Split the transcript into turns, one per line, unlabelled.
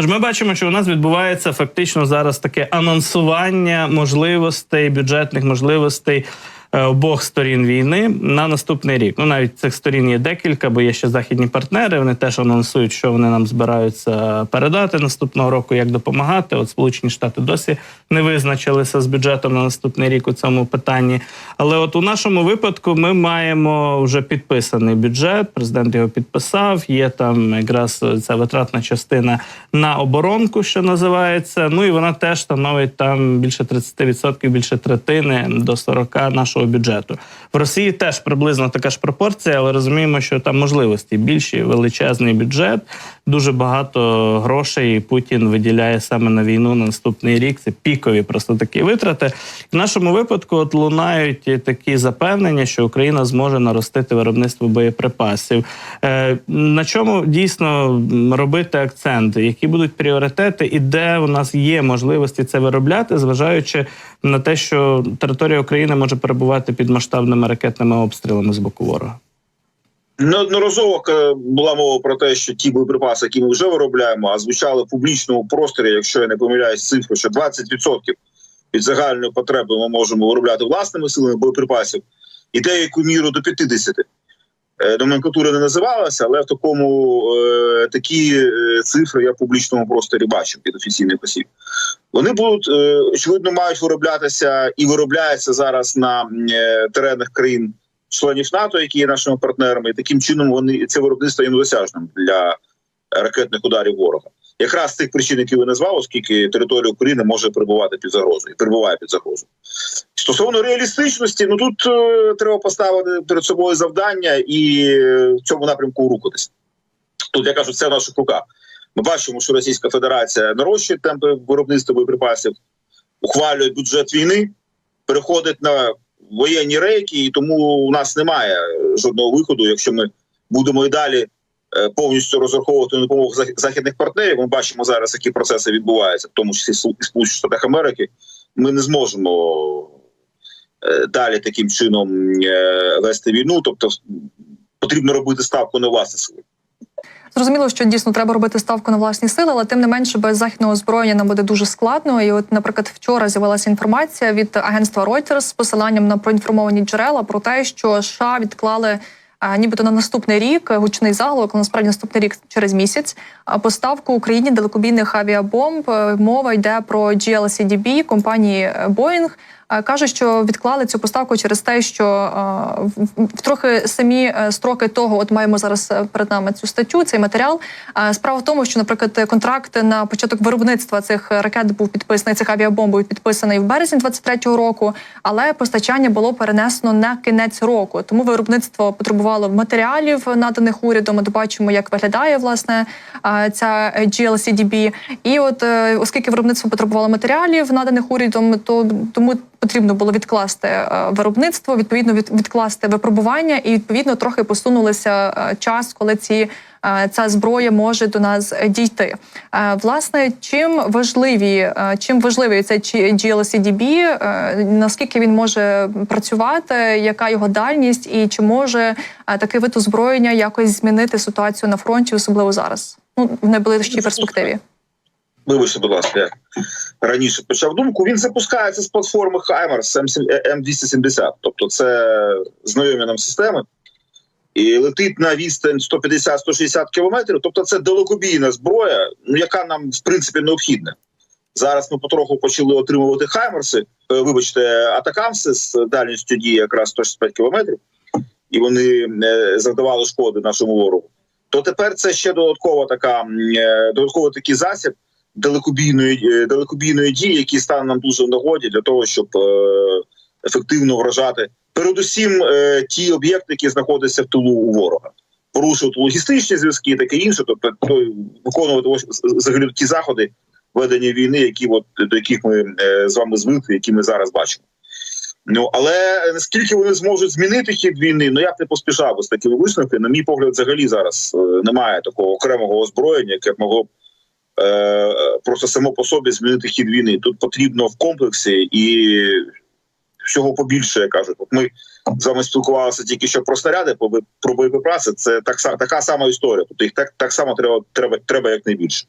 Тож ми бачимо, що у нас відбувається фактично зараз таке анонсування можливостей, бюджетних можливостей. Е, Обох сторін війни на наступний рік. Ну навіть цих сторін є декілька, бо є ще західні партнери. Вони теж анонсують, що вони нам збираються передати наступного року, як допомагати. От Сполучені Штати досі не визначилися з бюджетом на наступний рік у цьому питанні. Але от у нашому випадку ми маємо вже підписаний бюджет. Президент його підписав. Є там якраз ця витратна частина на оборонку, що називається. Ну і вона теж становить там більше 30%, більше третини до 40% нашого бюджету. В Росії теж приблизно така ж пропорція, але розуміємо, що там можливості більші, величезний бюджет, дуже багато грошей. Путін виділяє саме на війну на наступний рік. Це пікові просто такі витрати. В нашому випадку от лунають такі запевнення, що Україна зможе наростити виробництво боєприпасів. Е, на чому дійсно робити акцент? Які будуть пріоритети, і де у нас є можливості це виробляти, зважаючи на те, що територія України може перебувати під масштабними ракетними обстрілами з боку ворога?
Неодноразово е, була мова про те, що ті боєприпаси, які ми вже виробляємо, а звучали в публічному просторі, якщо я не помиляюсь, цифру, що 20% від загальної потреби ми можемо виробляти власними силами боєприпасів, і деяку міру до 50%. Е, Номенклатура не називалася, але в такому е, такі е, цифри я в публічному просторі бачив від офіційних осіб. Вони будуть е, очевидно мають вироблятися і виробляються зараз на е, теренах країн членів НАТО, які є нашими партнерами, і таким чином вони це виробництво є недосяжним для ракетних ударів ворога. Якраз з тих причин, які ви назвали, оскільки територія України може перебувати під загрозою, перебуває під загрозою. Стосовно реалістичності, ну тут е, треба поставити перед собою завдання і е, в цьому напрямку рухатися. Тут я кажу, це в наших руках. Ми бачимо, що Російська Федерація нарощує темпи виробництва боєприпасів, ухвалює бюджет війни, переходить на воєнні рейки, і тому у нас немає жодного виходу, якщо ми будемо і далі е, повністю розраховувати на допомогу зах- західних партнерів. Ми бачимо зараз, які процеси відбуваються, в тому числі в Сполучених Штатах Америки. Ми не зможемо е, далі таким чином е, вести війну. Тобто, потрібно робити ставку на власні сили.
Зрозуміло, що дійсно треба робити ставку на власні сили, але тим не менше без західного озброєння нам буде дуже складно. І, от, наприклад, вчора з'явилася інформація від агентства Reuters з посиланням на проінформовані джерела про те, що США відклали. Нібито на наступний рік гучний заголовок, насправді наступний рік через місяць. Поставку Україні далекобійних авіабомб. Е, Мова йде про GLCDB компанії е, Boeing. Е, Каже, що відклали цю поставку через те, що е, в- трохи самі е, строки того, от маємо зараз е, перед нами цю статтю, цей матеріал. Е, Справа в тому, що, наприклад, контракт на початок виробництва цих ракет був підписаний, цих авіабомб був підписаний в березні 23-го року, але постачання було перенесено на кінець року. Тому виробництво потребувало матеріалів, наданих урядом. От бачимо, як виглядає власне ця GLCDB. І от е, оскільки виробництво потребувало матеріалів, наданих урядом, то тому потрібно було відкласти е, виробництво, відповідно від, відкласти випробування, і відповідно трохи посунулися е, час, коли ці. е, Ця зброя може до нас дійти. Власне, чим важливі, чим важливий цей GLCDB, наскільки він може працювати, яка його дальність, і чи може е, такий вид озброєння якось змінити ситуацію на фронті, особливо зараз, ну в найближчій перспективі.
Вибачте, будь ласка, я раніше почав думку. Він запускається з платформи HIMARS М270. Тобто, це знайомі нам системи. І летить на відстань 150-160 кілометрів. Тобто, це далекобійна зброя, ну яка нам в принципі необхідна. Зараз ми потроху почали отримувати хаймерси, е, вибачте, атакамси з дальністю дії якраз 165 кілометрів, і вони е, завдавали шкоди нашому ворогу. То тепер це ще додаткова така е, додатковий такий засіб далекобійної е, далекобійної дії, які стане нам дуже в нагоді для того, щоб е, ефективно вражати передусім е, ті об'єкти, які знаходяться в тилу у ворога. Порушувати логістичні зв'язки, таке інше, тобто то, виконувати ось взагалі ті заходи ведення війни, які от до яких ми з вами звикли, які ми зараз бачимо. Ну але наскільки вони зможуть змінити хід війни, ну я б не поспішав з такими висновками. На мій погляд, взагалі зараз немає такого окремого озброєння, яке могло б просто само по собі змінити хід війни. Тут потрібно в комплексі і всього побільше, кажуть. кажу. От ми з вами спілкувалися тільки що про снаряди, про бо- про боєприпаси. Це так така сама історія. Тобто їх так, так само треба, треба, треба як найбільше.